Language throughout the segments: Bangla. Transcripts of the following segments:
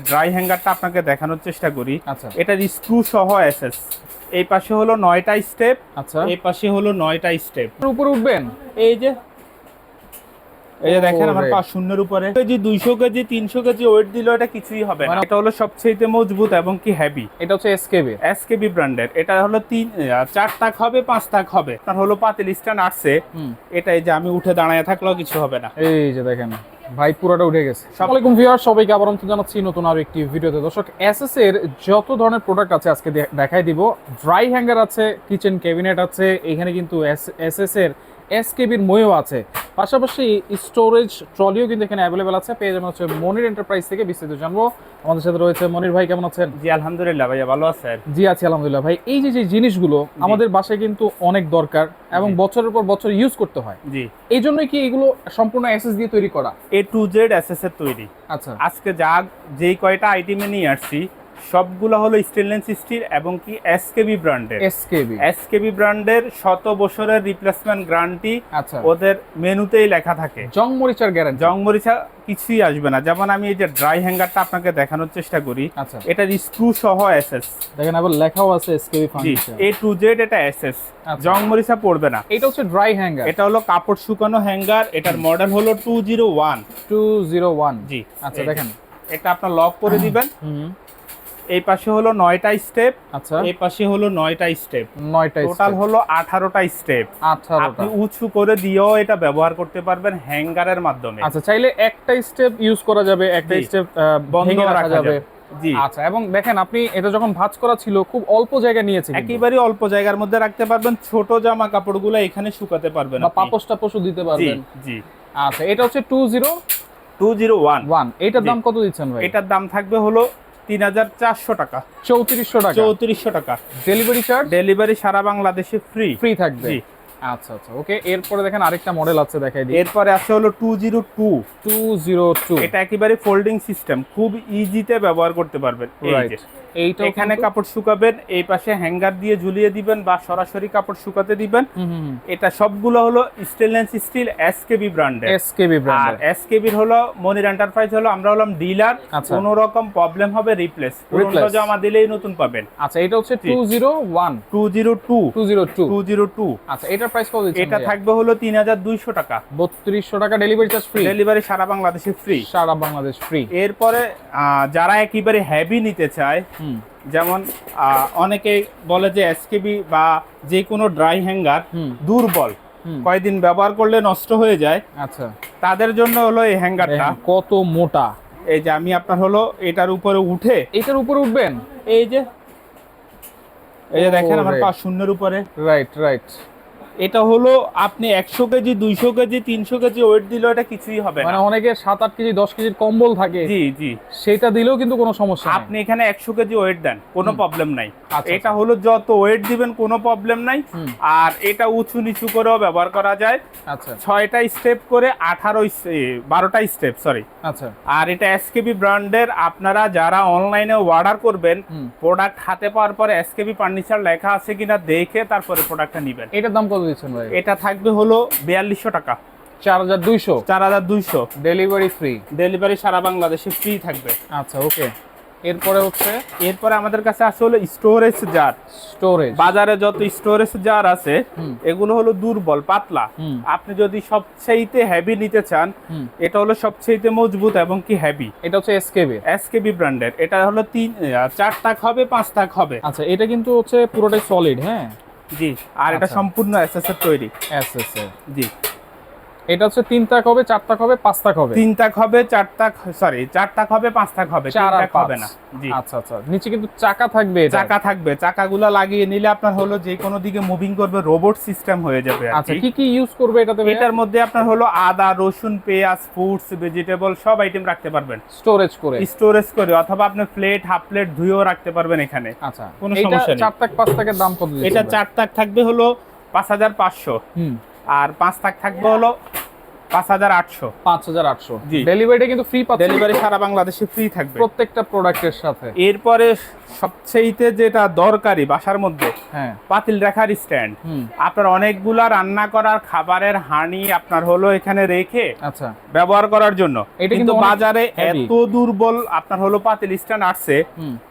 ড্রাই হ্যাঙ্গারটা আপনাকে দেখানোর চেষ্টা করি। আচ্ছা। এটার স্ক্রু সহ এসএস এই পাশে হলো নয়টা স্টেপ আচ্ছা। এই পাশে হলো নয়টা স্টেপ উপরে উঠবেন? এই যে এই যে দেখেন আমার ওরে। পা শূন্যের উপরে। কেজি দুইশো কেজি তিনশো কেজি ওয়েট দিলেও এটা কিছুই হবে না। মানে- এটা হলো সবচেয়ে মজবুত এবং কি হেভি এটা হচ্ছে এসকেবি এসকেবি ব্র্যান্ডের এটা হলো তিন চার তাক হবে পাঁচ তাক হবে। তার হলো পাতিল স্ট্যান্ড আসছে এটা এই যে আমি উঠে দাঁড়ায় থাকলেও কিছু হবে না। এই যে দেখেন। ভাই পুরোটা উঠে গেছে। আসসালামাইকুম ভিউয়ার সবাইকে আবার অন্ত জানাচ্ছি নতুন আর একটি ভিডিওতে। দর্শক এসএস এর যত ধরনের প্রোডাক্ট আছে আজকে দেখাই দিব। ড্রাই হ্যাঙ্গার আছে কিচেন ক্যাবিনেট আছে এখানে কিন্তু এস এর এসকেবির ময়ও আছে। পাশাপাশি স্টোরেজ ট্রলিও কিন্তু এখানে অ্যাভেলেবেল আছে। পেয়ে যাবেন হচ্ছে মনির এন্টারপ্রাইজ থেকে বিস্তারিত জানব। আমাদের সাথে রয়েছে মনির ভাই কেমন আছেন? জি আলহামদুলিল্লাহ ভাইয়া ভালো আছেন? জি আছি আলহামদুলিল্লাহ ভাই। এই যে যে জিনিসগুলো আমাদের বাসায় কিন্তু অনেক দরকার এবং বছরের পর বছর ইউজ করতে হয়। জি। এই জন্যই কি এগুলো সম্পূর্ণ এসএস দিয়ে তৈরি করা? এ টু জেড এসএস এর তৈরি। আচ্ছা। আজকে যা যেই কয়টা আইটেমে নিয়ে আসছি সবগুলো হলো স্টেনলেস স্টিল এবং কি এসকেবি ব্র্যান্ডের। এসকেবি এসকেবি ব্র্যান্ডের শত বছরের রিপ্লেসমেন্ট গ্যারান্টি আচ্ছা। ওদের মেনুতেই লেখা থাকে। জং মরিচার গ্যারান্টি জং মরিচা কিছুই আসবে না। যেমন আমি এই যে ড্রাই হ্যাঙ্গারটা আপনাকে দেখানোর চেষ্টা করি আচ্ছা। এটার স্ক্রু সহ এসএস দেখেন আবার লেখাও আছে SKB furniture A to Z এটা এসএস আচ্ছা। জং মরিচা পড়বে না। এটা হচ্ছে ড্রাই হ্যাঙ্গার এটা হলো কাপড় শুকানো হ্যাঙ্গার এটার মডেল হলো টু জিরো ওয়ান 201 জি আচ্ছা দেখেন। এটা আপনার লক করে দিবেন। হুম। এই পাশে হলো নয়টা স্টেপ আচ্ছা। এই পাশে হলো নয়টা স্টেপ। নয়টা টোটাল হলো আঠারোটা স্টেপ। 18টা আপনি উঁচু করে দিয়েও এটা ব্যবহার করতে পারবেন হ্যাঙ্গারের মাধ্যমে। আচ্ছা চাইলে একটা স্টেপ ইউজ করা যাবে একটা স্টেপ বন্ধ রাখা যাবে। জি। আচ্ছা এবং দেখেন আপনি এটা যখন ভাঁজ করা ছিল খুব অল্প জায়গা নিয়েছে। একেবারে অল্প জায়গার মধ্যে রাখতে পারবেন ছোট জামা কাপড়গুলো এখানে শুকাতে পারবেন বা। পাপোশ টাপোশও দিতে পারবেন। জি আচ্ছা এটা হচ্ছে 201 টু জিরো ওয়ান ওয়ান এটার দাম কত দিচ্ছেন ভাই? এটার দাম থাকবে হলো তিন হাজার চারশো টাকা। 3400 টাকা। চৌত্রিশশো টাকা। ডেলিভারি চার্জ ডেলিভারি সারা বাংলাদেশে ফ্রি ফ্রি থাকবে। আচ্ছা আচ্ছা ওকে এরপরে দেখেন আরেকটা মডেল আছে দেখাই দিই। এরপরে আছে হলো টু জিরো টু 202 এটা একেবারে ফোল্ডিং সিস্টেম খুব ইজিতে ব্যবহার করতে পারবেন। রাইট। এইটা এখানে কাপড় শুকাবেন এই পাশে হ্যাঙ্গার দিয়ে ঝুলিয়ে দিবেন বা সরাসরি কাপড় শুকাতে দিবেন। এটা সবগুলো হলো স্টেনলেস স্টিল এসকেবি ব্র্যান্ডের এসকেবি আর ব্র্যান্ডের এসকেবির হলো মনির এন্টারপ্রাইজ হলো আমরা হলাম ডিলার আচ্ছা। কোনো রকম প্রবলেম হবে রিপ্লেস Replace। জমা দিলেই নতুন পাবেন। আচ্ছা এটা হচ্ছে জি। 201 two zero two 202 two zero two আচ্ছা এটার প্রাইস কত দিচ্ছেন এটা থাকবে হলো তিন হাজার দুইশো টাকা। 3200 টাকা ডেলিভারি চার্জ ফ্রি ডেলিভারি সারা বাংলাদেশে ফ্রি সারা বাংলাদেশ ফ্রি এরপরে যারা একেবারে হেভি নিতে চায় যেমন অনেকে বলে যে এসকেবি বা যে কোনো ড্রাই হ্যাঙ্গার দুর্বল। কয়েকদিন ব্যবহার করলে নষ্ট হয়ে যায়। আচ্ছা। তাদের জন্য হলো এই হ্যাঙ্গারটা। কত মোটা। এই যে আমি আপনার হলো এটার উপরে উঠে এটার উপরে উঠবেন? এই যে এই যে দেখেন আমার। পা শূন্যের উপরে। রাইট রাইট এটা হলো আপনি একশো কেজি দুইশো কেজি তিনশো কেজি ওয়েট দিলেও এটা কিছুই হবে মানে অনেকে সাত আট কেজি দশ কেজির কম্বল থাকে। জি জি। সেটা দিলেও কিন্তু কোনো সমস্যা আপনি এখানে একশো কেজি ওয়েট দেন কোনো প্রবলেম নাই। আচ্ছা, এটা হলো যত ওয়েট দিবেন কোনো প্রবলেম নাই। আর এটা উঁচু নিচু করেও ব্যবহার করা যায়। আচ্ছা। ছয়টা স্টেপ করে আঠারো বারোটা স্টেপ সরি আচ্ছা। আর এটা এসকেবি ব্র্যান্ডের আপনারা যারা অনলাইনে অর্ডার করবেন প্রোডাক্ট হাতে পাওয়ার পরে এসকেবি ফার্নিচার লেখা আছে কিনা দেখে তারপরে প্রোডাক্টটা নিবেন। এটার দাম কত? দিচ্ছেন ভাই? এটা থাকবে হলো বিয়াল্লিশশো টাকা। চার হাজার দুইশো? চার হাজার দুইশো। ডেলিভারি ফ্রি ডেলিভারি সারা বাংলাদেশে ফ্রি থাকবে। আচ্ছা ওকে এরপরে হচ্ছে? এরপরে আমাদের কাছে আছে হলো স্টোরেজ জার স্টোরেজ বাজারে যত স্টোরেজ জার আছে এগুলো হলো দুর্বল পাতলা। আপনি যদি সবচেয়েতে হেভি নিতে চান। এটা হলো সবচেয়েতে মজবুত এবং কি হেভি এটা হচ্ছে এসকেবি এসকেবি ব্র্যান্ডের এটা হলো তিন চার তাক হবে পাঁচ তাক হবে। আচ্ছা এটা কিন্তু হচ্ছে পুরোটাই সলিড হ্যাঁ? জি। আর এটা সম্পূর্ণ সম্পূর্ণ এসএসএর তৈরি। এস এস জি। এটা হচ্ছে তিন তাক হবে চার তাক হবে পাঁচ তাক হবে? তিন তাক হবে চার তাক সরি চার তাক হবে পাঁচ তাক হবে চার তাক হবে না জি। আচ্ছা আচ্ছা নিচে কিন্তু চাকা থাকবে চাকা থাকবে চাকাগুলো লাগিয়ে নিলে আপনার হলো যে কোনো দিকে মুভিং করবে রোবট সিস্টেম হয়ে যাবে আচ্ছা কি। কি ইউজ করবে এটাতে এটার মধ্যে আপনার হলো আদা রসুন পেঁয়াজ ফ্রুটস ভেজিটেবল সব আইটেম রাখতে পারবেন। স্টোরেজ করে। স্টোরেজ করে অথবা আপনি প্লেট হাফ প্লেট ধুয়েও রাখতে পারবেন এখানে। আচ্ছা কোনো সমস্যা নেই। চার তাক পাঁচ তাকের দাম কত এটা চার তাক থাকবে হলো পাঁচ হাজার পাঁচশো। হুম। আর পাঁচ তাক থাকবে হলো জি। ডেলিভারিটা কিন্তু ফ্রি ডেলিভারি সারা বাংলাদেশে ফ্রি থাকবে। প্রত্যেকটা প্রোডাক্টের সাথে। এরপরে সবচেয়েতে যেটা দরকারি বাসার মধ্যে হ্যাঁ। পাতিল রাখার স্ট্যান্ড আপনার অনেকগুলা রান্না করার খাবারের হানি আপনার হলো এখানে রেখে আচ্ছা। ব্যবহার করার জন্য। এটা কিন্তু বাজারে এত দুর্বল আপনার হলো পাতিল স্ট্যান্ড আসছে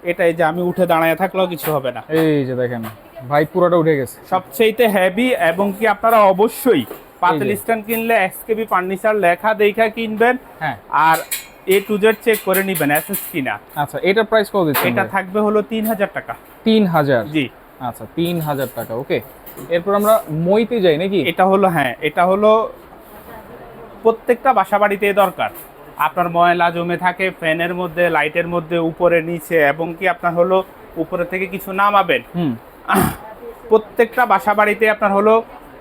এটাই যে আমি উঠে দাঁড়ায় থাকলেও কিছু হবে না। এই যে দেখেন ভাই পুরোটা উঠে গেছে। সবচেয়েতে হেভি এবং কি আপনারা অবশ্যই পাতিল। স্ট্যান্ড কিনলে এসকেবি ফার্নিচার লেখা দেখা কিনবেন। হ্যাঁ। আর এ টু জেড চেক করে নিবেন এসএস কিনা। আচ্ছা এটার প্রাইস কত দিচ্ছেন এটা থাকবে হলো তিন হাজার টাকা। তিন হাজার? জি। আচ্ছা তিন হাজার টাকা ওকে। এরপর আমরা মইতে যাই নাকি? এটা হলো হ্যাঁ এটা হলো প্রত্যেকটা বাসা বাড়িতে দরকার। আপনার ময়লা জমে থাকে ফ্যানের মধ্যে লাইটের মধ্যে উপরে নিচে এবং কি আপনার হলো উপরে থেকে কিছু নামাবেন। হুম। প্রত্যেকটা বাসা বাড়িতে আপনার হলো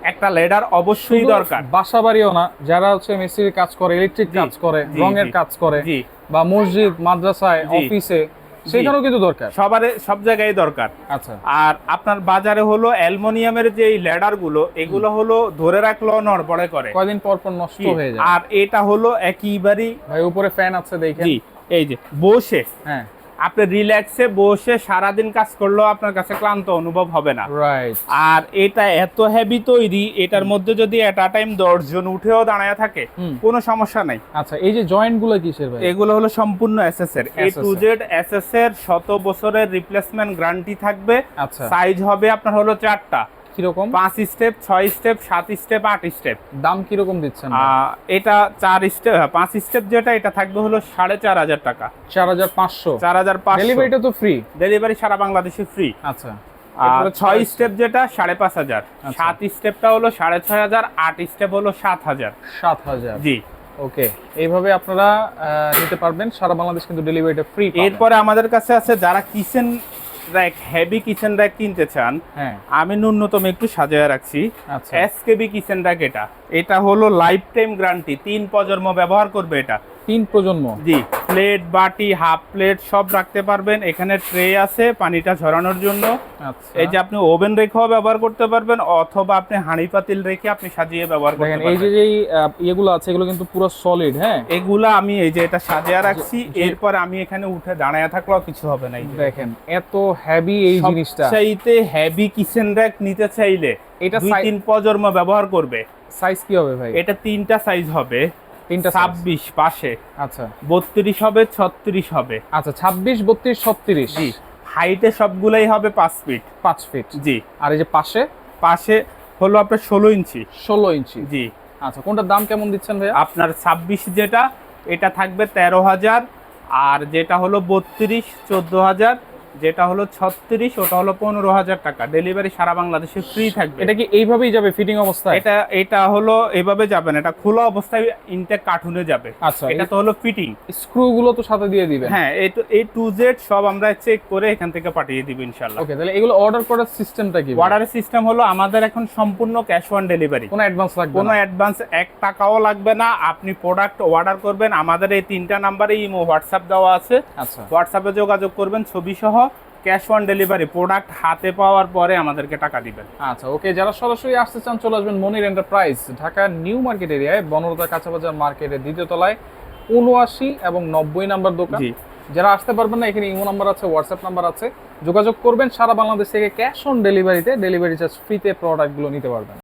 একটা লেডার অবশ্যই দরকার। বাসা বাড়িও না যারা হচ্ছে মিস্ত্রির কাজ করে ইলেকট্রিক কাজ করে রঙের কাজ করে বা মসজিদ মাদ্রাসায় অফিসে সেখানেও কিন্তু দরকার। সবার সব জায়গায় দরকার। আচ্ছা। আর আপনার বাজারে হলো অ্যালুমিনিয়ামের যে লেডারগুলো এগুলো হলো ধরে রাখলেও নড়বড়ে করে। কয়দিন পর পর নষ্ট হয়ে যায়। আর এটা হলো একইবারই ভাই উপরে ফ্যান আছে দেখেন। এই যে বসে। হ্যাঁ। আপনি রিল্যাক্সে বসে সারাদিন কাজ করলেও আপনার কাছে ক্লান্ত অনুভব হবে না। রাইট আর এটা এত হেভি তৈরি এটার মধ্যে যদি এট টাইম দশজন উঠেও দাঁড়ায় থাকে কোনো সমস্যা নাই। আচ্ছা এই যে জয়েন্টগুলো কিসের ভাই? এগুলো হলো সম্পূর্ণ এসএস এর। এ টু জেড এসএস এর শত বছরের রিপ্লেসমেন্ট গ্যারান্টি থাকবে। আচ্ছা। সাইজ হবে আপনার হলো চারটা। কীরকম? পাঁচ স্টেপ ছয় স্টেপ সাত স্টেপ আট স্টেপ দাম কীরকম দিচ্ছেন? এটা চার স্টেপ পাঁচ স্টেপ যেটা এটা থাকবে হলো সাড়ে চার হাজার টাকা। চার হাজার পাঁচশো। চার হাজার পাঁচশো। ডেলিভারিটা তো ফ্রি ডেলিভারি সারা বাংলাদেশে ফ্রি আচ্ছা। আর ছয় স্টেপ যেটা সাড়ে পাঁচ হাজার। আচ্ছা। সাত স্টেপটা হলো সাড়ে ছয় হাজার আট স্টেপ হলো সাত হাজার। সাত হাজার। জি। ওকে। এইভাবে আপনারা নিতে পারবেন। সারা বাংলাদেশ কিন্তু ডেলিভারিটা ফ্রি এরপরে আমাদের কাছে আছে যারা kitchen rack heavy kitchen rack কিনতে চান হ্যাঁ। আমি ন্যূনতম একটু সাজায় রাখছি। এসকেবি কিচেন র্যাক এটা। এটা হলো লাইফ টাইম গ্যারান্টি তিন প্রজন্ম ব্যবহার করবে এটা। তিন প্রজন্ম? জি। প্লেট বাটি হাফ প্লেট সব রাখতে পারবেন। এখানে ট্রে আছে পানিটা ঝরানোর জন্য। আচ্ছা। এই যে আপনি ওভেন রেখেও ব্যবহার করতে পারবেন অথবা আপনি হাঁড়ি পাতিল রেখে আপনি সাজিয়ে ব্যবহার করতে দেখেন এই যে আহ, ইয়েগুলো আছে এগুলো কিন্তু পুরো সলিড হ্যাঁ? এগুলা আমি এই যে এটা সাজিয়ে রাখছি এরপর আমি এখানে উঠে দাঁড়ায় থাকলেও কিছু হবে না এই দেখেন এত হেভি এই জিনিসটা। সবচাইতে হেভি কিচেন র্যাক নিতে চাইলে এটা দুই তিন প্রজন্ম ব্যবহার করবে। সাইজ কি হবে ভাই? এটা তিনটা সাইজ হবে। তিনটা ছাব্বিশ পাশে। আচ্ছা। বত্রিশ হবে ছত্রিশ হবে। আচ্ছা ছাব্বিশ বত্রিশ ছত্রিশ। জি। হাইটে সবগুলাই হবে পাঁচ ফিট পাঁচ ফিট জি। আর এই যে পাশে? পাশে হলো আপনার ষোলো ইঞ্চি। ষোলো ইঞ্চি। জি। আচ্ছা কোনটার দাম কেমন দিচ্ছেন ভাইয়া? আপনার ছাব্বিশ যেটা এটা থাকবে তেরো হাজার। আর যেটা হলো বত্রিশ চোদ্দ হাজার। যেটা হলো ছত্রিশ ওটা হলো পনেরো হাজার টাকা। ডেলিভারি সারা বাংলাদেশে ফ্রি থাকবে। এটা কি এইভাবেই যাবে ফিটিং অবস্থায়? এটা এটা হলো এভাবে যাবে না এটা খোলা অবস্থায় ইনটেক কার্টুনে যাবে। আচ্ছা এটা তো হলো ফিটিং স্ক্রু গুলো তো সাথে দিয়ে দিবেন। হ্যাঁ এই তো এই টু জেড সব আমরা চেক করে এখান থেকে পাঠিয়ে দিব ইনশাল্লাহ ওকে তাহলে এগুলো অর্ডার করার সিস্টেমটা কি? অর্ডারের সিস্টেম হলো আমাদের এখন সম্পূর্ণ ক্যাশ অন ডেলিভারি কোনো অ্যাডভান্স লাগবে কোনো অ্যাডভান্স এক টাকাও লাগবে না। আপনি প্রোডাক্ট অর্ডার করবেন আমাদের এই তিনটা নাম্বারে ইমো হোয়াটসঅ্যাপ দেওয়া আছে। আচ্ছা। হোয়াটসঅ্যাপে যোগাযোগ করবেন ছবি সহ ক্যাশ অন ডেলিভারি প্রোডাক্ট হাতে পাওয়ার পরে আমাদেরকে টাকা দিবেন। আচ্ছা ওকে যারা সরাসরি আসতে চান চলে আসবেন Monir enterprise Dhaka new market এরিয়ায় বনরতা কাঁচাবাজার মার্কেটের দ্বিতীয় তলায় উনআশি এবং নব্বই নাম্বার দোকান। যারা আসতে পারবেন না এখানে ইমো নাম্বার আছে হোয়াটসঅ্যাপ নাম্বার আছে। যোগাযোগ করবেন সারা বাংলাদেশ থেকে ক্যাশ অন ডেলিভারিতে ডেলিভারি চার্জ ফ্রিতে প্রোডাক্টগুলো নিতে পারবেন।